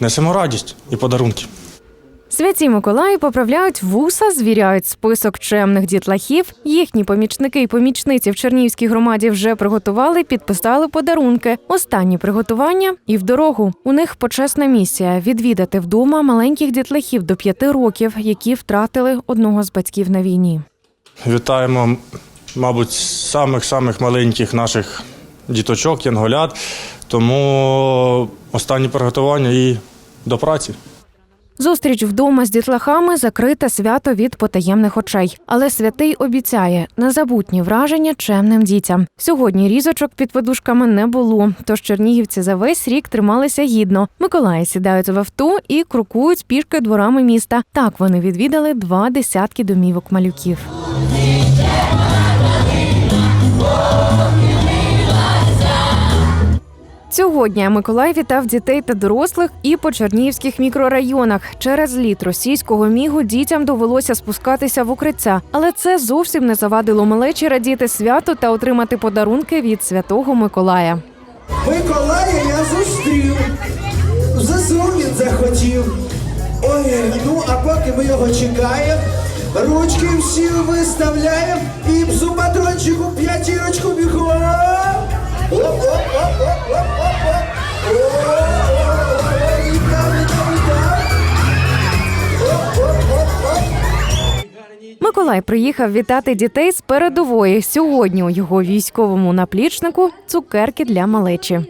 Несемо радість і подарунки. Святі Миколаї поправляють вуса, звіряють список чемних дітлахів. Їхні помічники і помічниці в Чернігівській громаді вже приготували, підписали подарунки. Останні приготування і в дорогу. У них почесна місія відвідати вдома маленьких дітлахів до п'яти років, які втратили одного з батьків на війні. Вітаємо, мабуть, самих-самих маленьких наших діточок, янголят. Тому останні приготування і до праці. Зустріч вдома з дітлахами закрите свято від потаємних очей. Але святий обіцяє незабутні враження чемним дітям. Сьогодні різочок під подушками не було. Тож чернігівці за весь рік трималися гідно. Миколаї сідають в авто і крокують пішки дворами міста. Так вони відвідали два десятки домівок малюків. Сьогодні Миколай вітав дітей та дорослих і по чернігівських мікрорайонах. Через літ російського мігу дітям довелося спускатися в укриття, але це зовсім не завадило малечі радіти свято та отримати подарунки від святого Миколая. Миколая я зустрів. Він захотів. Ой, ну а поки ми його чекаємо, ручки всі виставляємо і в зубатрончику п'ятірочку бігом. Миколай приїхав вітати дітей з передової. Сьогодні у його військовому наплічнику цукерки для малечі.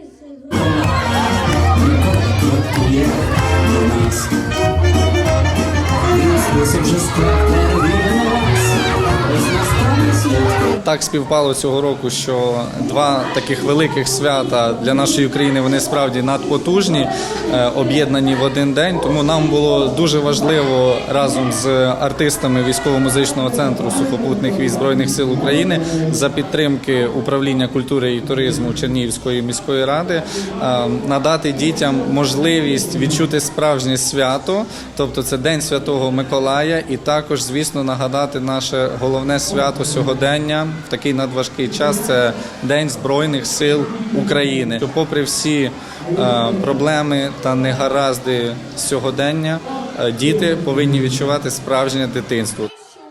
Так співпало цього року, що два таких великих свята для нашої України вони справді надпотужні, е, об'єднані в один день. Тому нам було дуже важливо разом з артистами військово-музичного центру сухопутних військ збройних сил України за підтримки управління культури і туризму Чернігівської міської ради е, надати дітям можливість відчути справжнє свято, тобто це День Святого Миколая, і також, звісно, нагадати наше головне свято сьогодення в такий надважкий час. Це День Збройних сил України. Попри всі е, проблеми та негаразди сьогодення, е, діти повинні відчувати справжнє дитинство.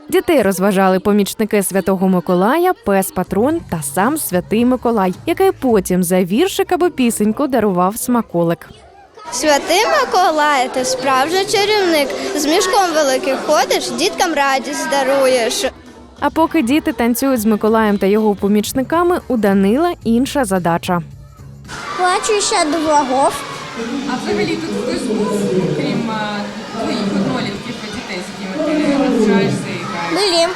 Дітей розважали помічники святого Миколая, пес патрон та сам святий Миколай, який потім за віршик або пісеньку дарував смаколик. Святий Миколай, ти справжній чарівник. З мішком великим ходиш, діткам радість даруєш. А поки діти танцюють з Миколаєм та його помічниками, у Данила інша задача. Плачуща до врагов. А взагалі тут хтось був, крім а, твоїх однолітків і дітей, з якими ти навчаєшся і граєш? Были.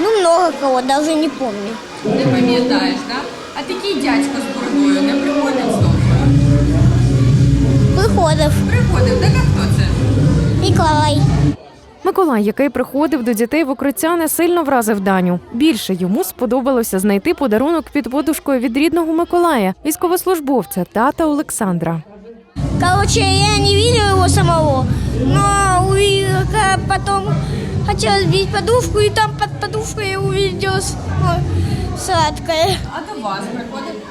Ну, много кого, даже не помню. Не пам'ятаєш, так? А такий дядько з бородою не приходить знову? Приходов. Приходив, так а хто це? Николай. Миколай, який приходив до дітей в укриття, не сильно вразив Даню. Більше йому сподобалося знайти подарунок під подушкою від рідного Миколая, військовослужбовця тата Олександра. Короче, я не видела его самого, но увидела, как потом хотела сбить подушку, и там под подушкой я увидела сладкое. А до вас приходить?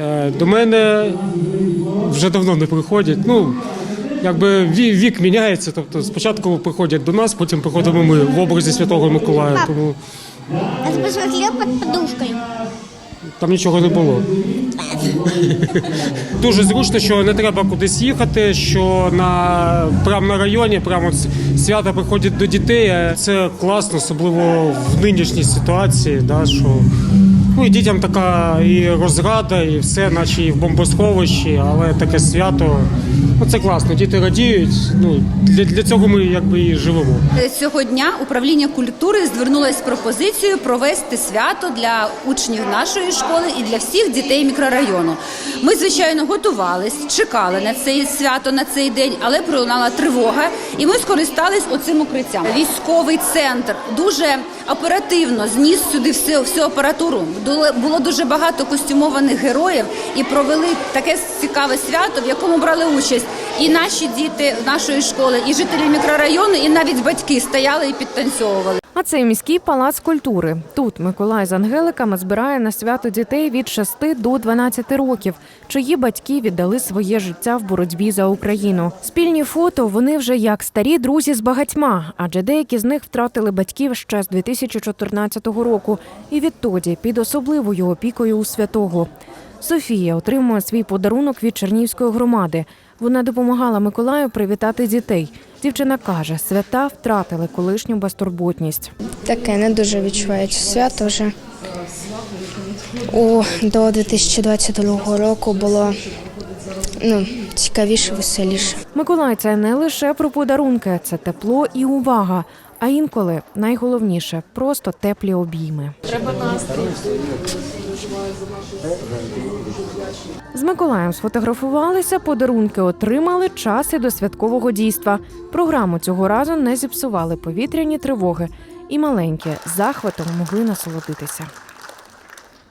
Е, До мене вже давно не приходять. Ну, якби вік міняється. Тобто спочатку приходять до нас, потім приходимо ми в образі Святого Миколая, тому Я посмотрела под подушкой. там нічого не було. Дуже зручно, що не треба кудись їхати, що на прямо на районі, прямо свята приходять до дітей. Це класно, особливо в нинішній ситуації, да, що ну і дітям така і розрада, і все, наче і в бомбосховищі, але таке свято. Ну це класно. Діти радіють. Ну для, для цього ми якби і живемо. Цього дня управління культури звернулося з пропозицією провести свято для учнів нашої школи і для всіх дітей мікрорайону. Ми, звичайно, готувались, чекали на це свято на цей день, але пролунала тривога, і ми скористались оцим укриттям. Військовий центр дуже оперативно зніс сюди всю, всю апаратуру. Було дуже багато костюмованих героїв і провели таке цікаве свято, в якому брали участь і наші діти нашої школи, і жителі мікрорайону, і навіть батьки стояли і підтанцьовували. А це міський палац культури. Тут Миколай з ангеликами збирає на свято дітей від 6 до 12 років, чиї батьки віддали своє життя в боротьбі за Україну. Спільні фото вони вже як старі друзі з багатьма, адже деякі з них втратили батьків ще з 2014 року, і відтоді під особливою опікою у святого. Софія отримує свій подарунок від Чернівської громади. Вона допомагала Миколаю привітати дітей. Дівчина каже, свята втратили колишню безтурботність. Таке не дуже відчувається свято вже. У, до 2022 року було ну, цікавіше, веселіше. Миколай це не лише про подарунки, це тепло і увага. А інколи найголовніше просто теплі обійми. Треба настрій. З Миколаєм сфотографувалися, подарунки отримали час і до святкового дійства. Програму цього разу не зіпсували повітряні тривоги, і маленькі захватом могли насолодитися.